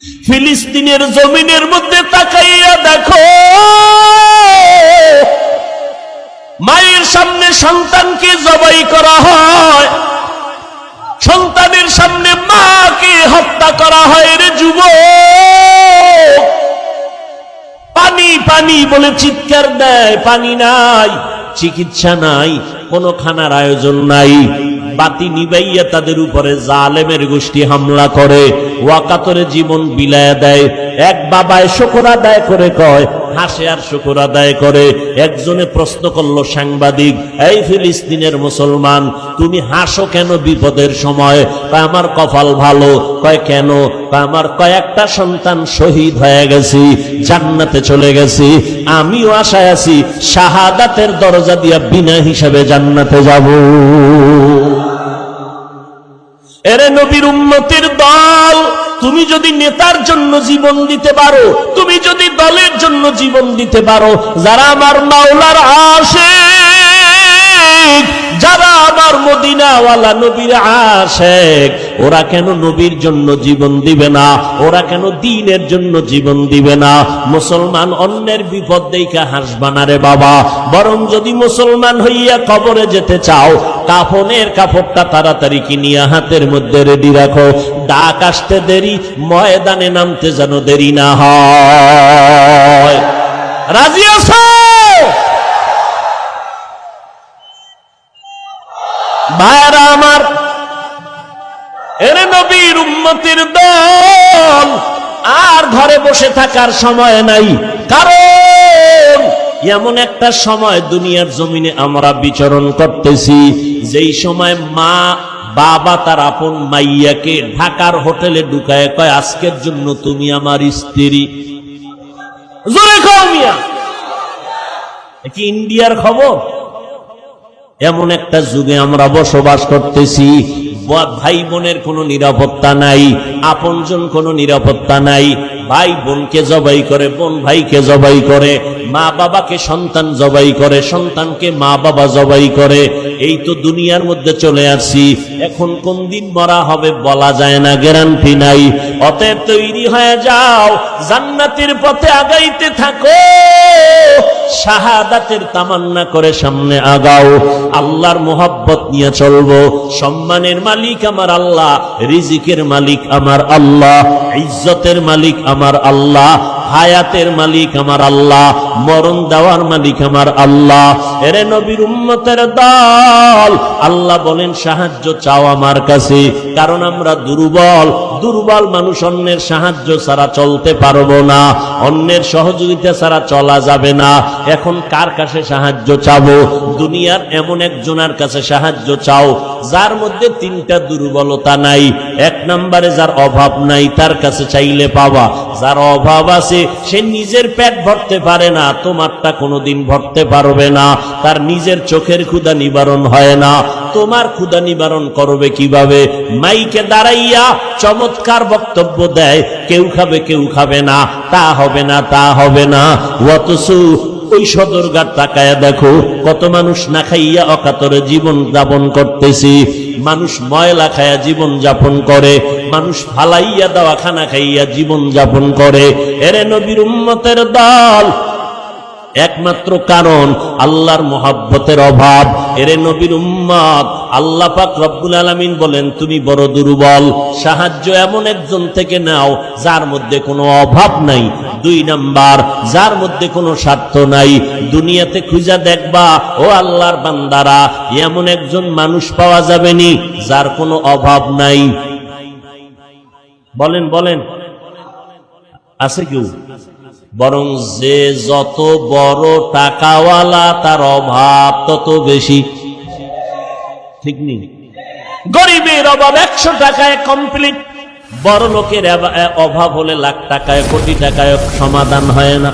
ফিলিস্তিনের জমিনের মধ্যে তাকাইয়া দেখো। মায়ের সামনে সন্তানকে জবাই করা হয়। সন্তানের সামনে মাকে হত্যা করা হয় রে যুব পানি পানি বলে চিৎকার দেয়, পানি নাই, চিকিৎসা নাই কোনো খানার আয়োজন নাই। বাতি নিবাইয়া তাদের উপরে জালেমের গোষ্ঠী হামলা করে। ওয়াকাতরে জীবন বিলায় দেয়। এক বাবায় শকর আদায় করে কয়, হাসে আর শকর আদায় করে। একজনে প্রশ্ন করল, সাংবাদিক, এই ফিলিস্তিনের মুসলমান, তুমি হাসো কেন বিপদের সময়? কয়, আমার কপাল ভালো। কয়, কেন? কয়, আমার কয়েকটা সন্তান শহীদ হয়ে গেছি, জান্নাতে চলে গেছি। আমিও আশায় আছি, শাহাদাতের দরজা দিয়া বিনা হিসাবে জান্নাতে যাব। এরে নবীর উন্নতির দল, তুমি যদি নেতার জন্য জীবন দিতে পারো, তুমি যদি দলের জন্য জীবন দিতে পারো, যারা আমার মাওলার আসে মদিনাওয়ালা ওরা কেন নবীর জন্য জীবন দিবে না? ওরা কেন দিনের জন্য জীবন দিবে না? মুসলমান অন্যের বিপদ রে বাবা। বরং যদি মুসলমান হইয়া কবরে যেতে চাও, কাফনের কাপড়টা তাড়াতাড়ি কিনিয়া হাতের মধ্যে রেডি রাখো। ডাক আসতে দেরি, ময়দানে নামতে যেন দেরি না হয়। রাজি আছো? ভাইরা আমার, এরে নবীর উম্মতির দল আর ঘরে বসে থাকার সময় নাই। কারণ এমন একটা সময় দুনিয়ার জমিনে আমরা বিচরণ করতেছি, যেই সময় মা, বাবা তার আপন মাইয়াকে ঢাকার হোটেলে ঢুকায় কয়, আজকের জন্য তুমি আমার স্ত্রী। জোরে খাও কি ইন্ডিয়ার খবর? এমন একটা যুগে আমরা বসবাস করতেছি। ভাই বোনের কোনো নিরাপত্তা নাই, আপনজন কোনো নিরাপত্তা নাই, ভাই বোনকে জবাই করে, বোন ভাইকে জবাই করে, মা বাবাকে সন্তান জবাই করে, সন্তানকে মা বাবা জবাই করে। এই তো দুনিয়ার মধ্যে চলে আসছি। এখন কোন দিন মরা হবে বলা যায় না গ্যারান্টি নাই। অতএব তৈরি হয়ে যাও, জান্নাতের পথে আগাইতে থাকো। শাহাদাতের তামান্না করে সামনে আগাও। আল্লাহর মোহাব্বত নিয়ে চলবো। সম্মানের মালিক আমার আল্লাহ, রিজিকের মালিক আমার আল্লাহ, ইজ্জতের মালিক আমার আল্লাহ, হায়াতের মালিক আমার আল্লাহ, মরণ দেওয়ার মালিক আমার আল্লাহ। এরে নবীর উম্মতের দল, আল্লাহ বলেন সাহায্য চাও আমার কাছে, কারণ আমরা দুর্বল। দুর্বল মানুষ অন্যের সাহায্য ছাড়া চলতে পারব না। অন্যের সহযোগিতা ছাড়া চলা যাবে না। এখন কার কাছে সাহায্য চাবো? দুনিয়ার এমন একজনের কাছে সাহায্য চাও যার মধ্যে তিনটা দুর্বলতা নাই, এক নম্বরে যার অভাব নাই, তার কাছে চাইলে পাবা যার অভাব আছে, সে নিজের পেট ভরতে পারে না, তোমারটা কোনোদিন ভরতে পারবে না। তার নিজের চোখের ক্ষুদা নিবারণ হয় না। তোমার ক্ষুদা নিবারণ করবে কীভাবে? মাইকে দাঁড়াইয়া চমৎকার বক্তব্য দেয়, কেউ খাবে কেউ খাবে না, তা হবে না, তা হবে না। অথচ ওই সদরঘাট তাকায়া দেখো, কত মানুষ না খাইয়া অকাতরে জীবন যাপন করতেছি। মানুষ ময়লা খাইয়া জীবন যাপন করে, মানুষ ফালাইয়া দেওয়া খানা খাইয়া জীবন যাপন করে। এরে নবীর উম্মতের দল! একমাত্র কারণ, আল্লাহর মোহাব্বতের অভাব। এরে নবীর উম্মত, আল্লাহ পাক রব্বুল আলামিন বলেন, তুমি বড় দুর্বল, সাহায্য এমন একজন থেকে নাও, যার মধ্যে কোনো অভাব নাই। দুই নাম্বার, যার মধ্যে কোনো স্বার্থ নাই। দুনিয়াতে খুঁজা দেখবা, ও আল্লাহর বান্দারা, এমন একজন মানুষ পাওয়া যাবে নি, যার কোনো অভাব নাই। বলেন বলেন। আছে কেউ? বরং যে যত বড় টাকাওয়ালা, তার অভাব তত বেশি। ঠিক নেই? গরিবের অভাব, একশো টাকায় কমপ্লিট বড় লোকের অভাব হলে লাখ টাকায় কোটি টাকায় সমাধান হয় না।